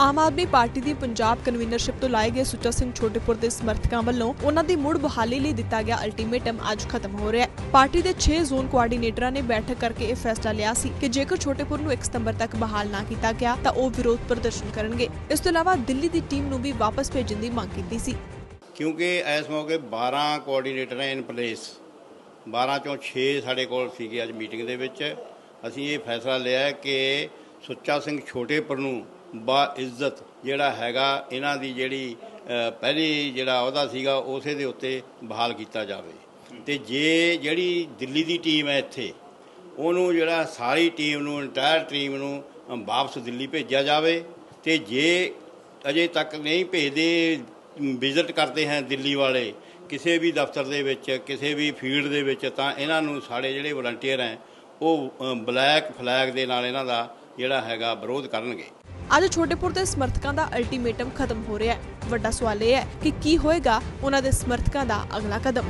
Aam Aadmi party ਦੀ ਪੰਜਾਬ ਕਨਵੀਨਰਸ਼ਿਪ ਤੋਂ ਲਾਏ ਗਏ ਸੁੱਚਾ ਸਿੰਘ ਛੋਟੇਪੁਰ ਦੇ ਸਮਰਥਕਾਂ ਵੱਲੋਂ ਉਹਨਾਂ ਦੀ ਮੁੜ ਬਹਾਲੀ ਲਈ ਦਿੱਤਾ ਗਿਆ ਅਲਟੀਮੇਟਮ ਅੱਜ ਖਤਮ ਹੋ ਰਿਹਾ ਹੈ। ਪਾਰਟੀ ਦੇ 6 ਜ਼ੋਨ ਕੋਆਰਡੀਨੇਟਰਾਂ ਨੇ ਬੈਠਕ ਕਰਕੇ ਇਹ ਫੈਸਲਾ ਲਿਆ ਸੀ ਕਿ ਜੇਕਰ ਛੋਟੇਪੁਰ ਨੂੰ 1 ਸਤੰਬਰ ਤੱਕ ਬਹਾਲ ਨਾ ਕੀਤਾ ਗਿਆ ਤਾਂ ਉਹ ਵਿਰੋਧ ਪ੍ਰਦਰਸ਼ਨ ਕਰਨਗੇ। ਇਸ ਤੋਂ ਇਲਾਵਾ ਦਿੱਲੀ ਦੀ ਟੀਮ ਨੂੰ ਵੀ ਵਾਪਸ ਭੇਜਣ ਦੀ ਮੰਗ ਕੀਤੀ ਸੀ। ਕਿਉਂਕਿ ਇਸ ਮੌਕੇ 12 ਕੋਆਰਡੀਨੇਟਰ ਇਨ ਪਲੇਸ 12 ਚੋਂ 6 ਸਾਡੇ ਕੋਲ ਸੀਗੇ ਅੱਜ ਮੀਟਿੰਗ ਦੇ ਵਿੱਚ। ਅਸੀਂ ਇਹ ਫੈਸਲਾ ਲਿਆ ਹੈ ਕਿ ਸੁੱਚਾ ਸਿੰਘ ਛੋਟੇਪੁਰ ਨੂੰ ਬਾ ਇੱਜ਼ਤ ਜਿਹੜਾ ਹੈਗਾ, ਇਹਨਾਂ ਦੀ ਜਿਹੜੀ ਪਹਿਲੀ ਜਿਹੜਾ ਅਹੁਦਾ ਸੀਗਾ, ਉਸੇ ਦੇ ਉੱਤੇ ਬਹਾਲ ਕੀਤਾ ਜਾਵੇ। ਤੇ ਜੇ ਜਿਹੜੀ ਦਿੱਲੀ ਦੀ ਟੀਮ ਹੈ ਇੱਥੇ, ਉਹਨੂੰ ਜਿਹੜਾ ਸਾਰੀ ਟੀਮ ਨੂੰ ਇੰਟਾਇਰ ਟੀਮ ਨੂੰ ਵਾਪਸ ਦਿੱਲੀ ਭੇਜਿਆ ਜਾਵੇ, ਤੇ ਜੇ ਅਜੇ ਤੱਕ ਨਹੀਂ ਭੇਜਦੇ ਵਿਜ਼ਿਟ ਕਰਦੇ ਹਨ ਦਿੱਲੀ ਵਾਲੇ, ਕਿਸੇ ਵੀ ਦਫ਼ਤਰ ਦੇ ਵਿੱਚ, ਕਿਸੇ ਵੀ ਫੀਲਡ ਦੇ ਵਿੱਚ, ਤਾਂ ਇਹਨਾਂ ਨੂੰ ਸਾਡੇ ਜਿਹੜੇ ਵਲੰਟੀਅਰ ਹੈ, ਉਹ ਬਲੈਕ ਫਲੈਗ ਦੇ ਨਾਲ ਇਹਨਾਂ ਦਾ ਜਿਹੜਾ ਹੈਗਾ ਵਿਰੋਧ ਕਰਨਗੇ। ਅੱਜ ਛੋਟੇਪੁਰ ਦੇ ਸਮਰਥਕਾਂ ਦਾ ਅਲਟੀਮੇਟਮ ਖਤਮ ਹੋ ਰਿਹਾ ਹੈ। ਵੱਡਾ ਸਵਾਲ ਇਹ ਹੈ ਕਿ ਕੀ ਹੋਏਗਾ ਉਹਨਾਂ ਦੇ ਸਮਰਥਕਾਂ ਦਾ ਅਗਲਾ ਕਦਮ?